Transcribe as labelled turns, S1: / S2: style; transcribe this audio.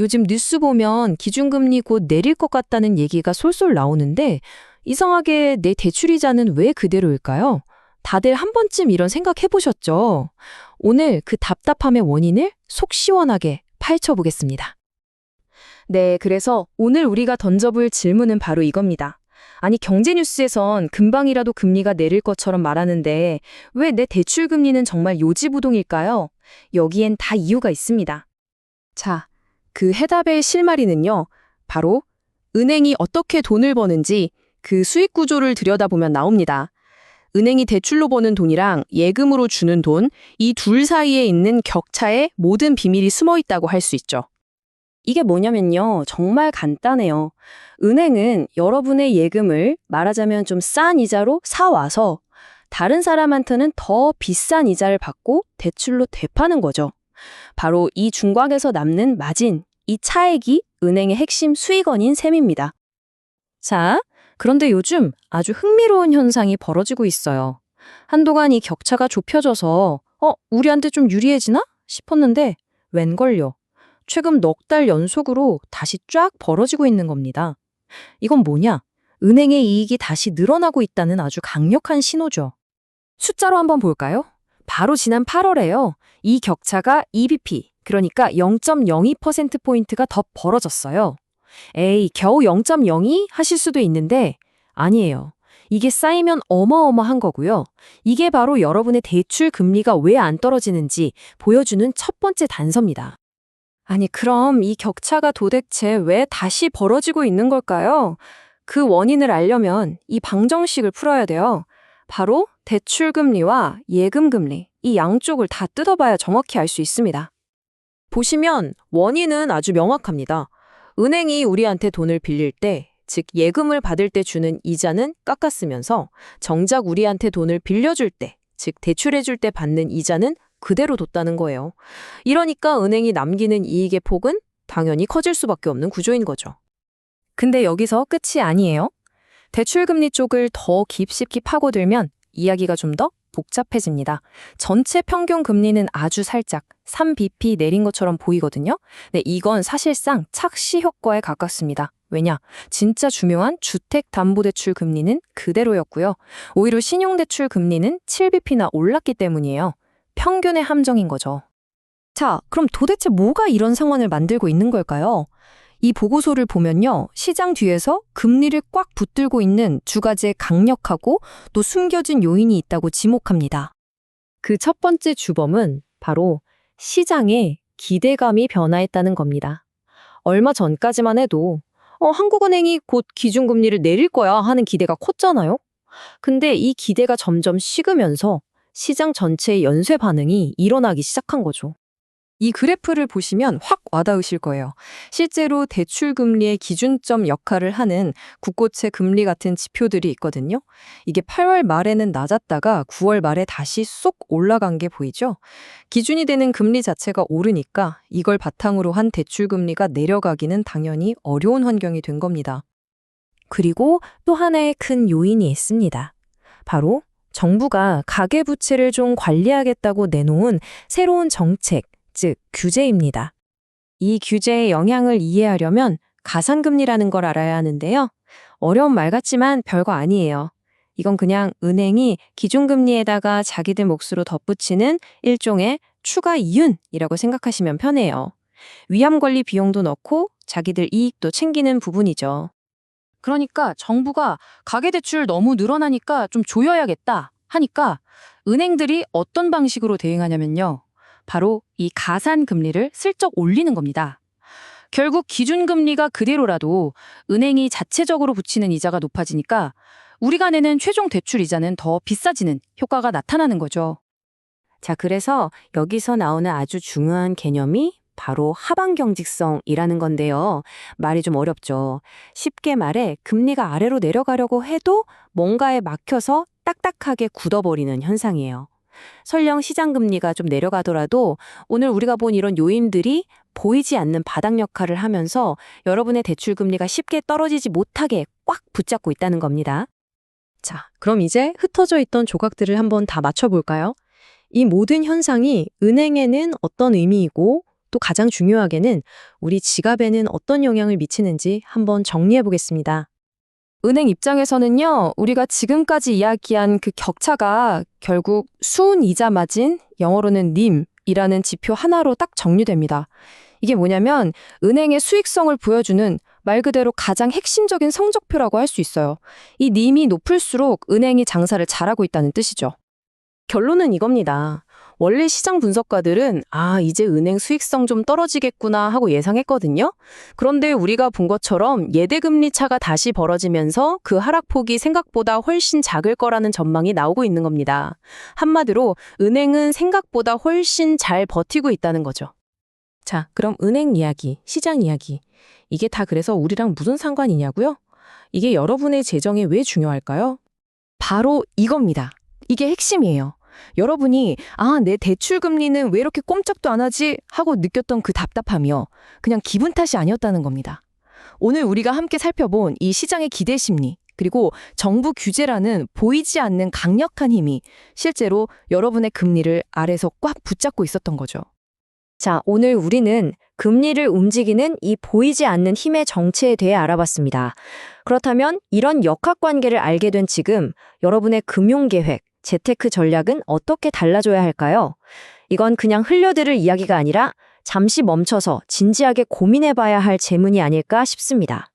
S1: 요즘 뉴스 보면 기준금리 곧 내릴 것 같다는 얘기가 솔솔 나오는데 이상하게 내 대출 이자는 왜 그대로일까요? 다들 한 번쯤 이런 생각 해보셨죠? 오늘 그 답답함의 원인을 속 시원하게 파헤쳐 보겠습니다.
S2: 네, 그래서 오늘 우리가 던져볼 질문은 바로 이겁니다. 아니, 경제뉴스에선 금방이라도 금리가 내릴 것처럼 말하는데 왜 내 대출 금리는 정말 요지부동일까요? 여기엔 다 이유가 있습니다. 자, 그 해답의 실마리는요, 바로 은행이 어떻게 돈을 버는지 그 수익 구조를 들여다보면 나옵니다. 은행이 대출로 버는 돈이랑 예금으로 주는 돈, 이 둘 사이에 있는 격차에 모든 비밀이 숨어 있다고 할 수 있죠. 이게 뭐냐면요. 정말 간단해요. 은행은 여러분의 예금을 말하자면 좀 싼 이자로 사와서 다른 사람한테는 더 비싼 이자를 받고 대출로 되파는 거죠. 바로 이 중곽에서 남는 마진, 이 차액이 은행의 핵심 수익원인 셈입니다. 자, 그런데 요즘 아주 흥미로운 현상이 벌어지고 있어요. 한동안 이 격차가 좁혀져서 어, 우리한테 좀 유리해지나 싶었는데 웬걸요. 최근 넉 달 연속으로 다시 쫙 벌어지고 있는 겁니다. 이건 뭐냐? 은행의 이익이 다시 늘어나고 있다는 아주 강력한 신호죠. 숫자로 한번 볼까요? 바로 지난 8월에요. 이 격차가 2bp, 그러니까 0.02%포인트가 더 벌어졌어요. 에이, 겨우 0.02 하실 수도 있는데 아니에요. 이게 쌓이면 어마어마한 거고요. 이게 바로 여러분의 대출 금리가 왜 안 떨어지는지 보여주는 첫 번째 단서입니다. 아니, 그럼 이 격차가 도대체 왜 다시 벌어지고 있는 걸까요? 그 원인을 알려면 이 방정식을 풀어야 돼요. 바로 대출금리와 예금금리, 이 양쪽을 다 뜯어봐야 정확히 알 수 있습니다. 보시면 원인은 아주 명확합니다. 은행이 우리한테 돈을 빌릴 때, 즉 예금을 받을 때 주는 이자는 깎았으면서 정작 우리한테 돈을 빌려줄 때, 즉 대출해줄 때 받는 이자는 그대로 뒀다는 거예요. 이러니까 은행이 남기는 이익의 폭은 당연히 커질 수밖에 없는 구조인 거죠. 근데 여기서 끝이 아니에요. 대출금리 쪽을 더 깊숙이 파고들면 이야기가 좀 더 복잡해집니다. 전체 평균 금리는 아주 살짝 3bp 내린 것처럼 보이거든요. 네, 이건 사실상 착시 효과에 가깝습니다. 왜냐? 진짜 중요한 주택담보대출 금리는 그대로였고요. 오히려 신용대출 금리는 7bp나 올랐기 때문이에요. 평균의 함정인 거죠. 자, 그럼 도대체 뭐가 이런 상황을 만들고 있는 걸까요? 이 보고서를 보면요. 시장 뒤에서 금리를 꽉 붙들고 있는 두 가지의 강력하고 또 숨겨진 요인이 있다고 지목합니다. 그 첫 번째 주범은 바로 시장의 기대감이 변화했다는 겁니다. 얼마 전까지만 해도 어, 한국은행이 곧 기준금리를 내릴 거야 하는 기대가 컸잖아요. 근데 이 기대가 점점 식으면서 시장 전체의 연쇄 반응이 일어나기 시작한 거죠. 이 그래프를 보시면 확 와닿으실 거예요. 실제로 대출 금리의 기준점 역할을 하는 국고채 금리 같은 지표들이 있거든요. 이게 8월 말에는 낮았다가 9월 말에 다시 쏙 올라간 게 보이죠? 기준이 되는 금리 자체가 오르니까 이걸 바탕으로 한 대출 금리가 내려가기는 당연히 어려운 환경이 된 겁니다. 그리고 또 하나의 큰 요인이 있습니다. 바로 정부가 가계부채를 좀 관리하겠다고 내놓은 새로운 정책, 즉 규제입니다. 이 규제의 영향을 이해하려면 가산금리라는 걸 알아야 하는데요. 어려운 말 같지만 별거 아니에요. 이건 그냥 은행이 기준금리에다가 자기들 몫으로 덧붙이는 일종의 추가 이윤이라고 생각하시면 편해요. 위험관리 비용도 넣고 자기들 이익도 챙기는 부분이죠. 그러니까 정부가 가계대출 너무 늘어나니까 좀 조여야겠다 하니까 은행들이 어떤 방식으로 대응하냐면요. 바로 이 가산 금리를 슬쩍 올리는 겁니다. 결국 기준금리가 그대로라도 은행이 자체적으로 붙이는 이자가 높아지니까 우리가 내는 최종 대출 이자는 더 비싸지는 효과가 나타나는 거죠. 자, 그래서 여기서 나오는 아주 중요한 개념이 바로 하방경직성이라는 건데요. 말이 좀 어렵죠. 쉽게 말해 금리가 아래로 내려가려고 해도 뭔가에 막혀서 딱딱하게 굳어버리는 현상이에요. 설령 시장 금리가 좀 내려가더라도 오늘 우리가 본 이런 요인들이 보이지 않는 바닥 역할을 하면서 여러분의 대출 금리가 쉽게 떨어지지 못하게 꽉 붙잡고 있다는 겁니다. 자, 그럼 이제 흩어져 있던 조각들을 한번 다 맞춰볼까요? 이 모든 현상이 은행에는 어떤 의미이고
S1: 또 가장 중요하게는 우리 지갑에는 어떤 영향을 미치는지 한번 정리해 보겠습니다.
S2: 은행 입장에서는요, 우리가 지금까지 이야기한 그 격차가 결국 수은 이자 마진, 영어로는 님이라는 지표 하나로 딱 정리됩니다. 이게 뭐냐면 은행의 수익성을 보여주는 말 그대로 가장 핵심적인 성적표라고 할 수 있어요. 이 님이 높을수록 은행이 장사를 잘하고 있다는 뜻이죠.
S1: 결론은 이겁니다. 원래 시장 분석가들은 아, 이제 은행 수익성 좀 떨어지겠구나 하고 예상했거든요. 그런데 우리가 본 것처럼 예대금리 차가 다시 벌어지면서 그 하락폭이 생각보다 훨씬 작을 거라는 전망이 나오고 있는 겁니다. 한마디로 은행은 생각보다 훨씬 잘 버티고 있다는 거죠. 자, 그럼 은행 이야기, 시장 이야기. 이게 다 그래서 우리랑 무슨 상관이냐고요? 이게 여러분의 재정에 왜 중요할까요?
S2: 바로 이겁니다. 이게 핵심이에요. 여러분이 아, 내 대출 금리는 왜 이렇게 꼼짝도 안 하지 하고 느꼈던 그 답답함이요. 그냥 기분 탓이 아니었다는 겁니다. 오늘 우리가 함께 살펴본 이 시장의 기대 심리 그리고 정부 규제라는 보이지 않는 강력한 힘이 실제로 여러분의 금리를 아래서 꽉 붙잡고 있었던 거죠.
S3: 자, 오늘 우리는 금리를 움직이는 이 보이지 않는 힘의 정체에 대해 알아봤습니다. 그렇다면 이런 역학관계를 알게 된 지금 여러분의 금융계획, 재테크 전략은 어떻게 달라져야 할까요? 이건 그냥 흘려들을 이야기가 아니라 잠시 멈춰서 진지하게 고민해봐야 할 재문이 아닐까 싶습니다.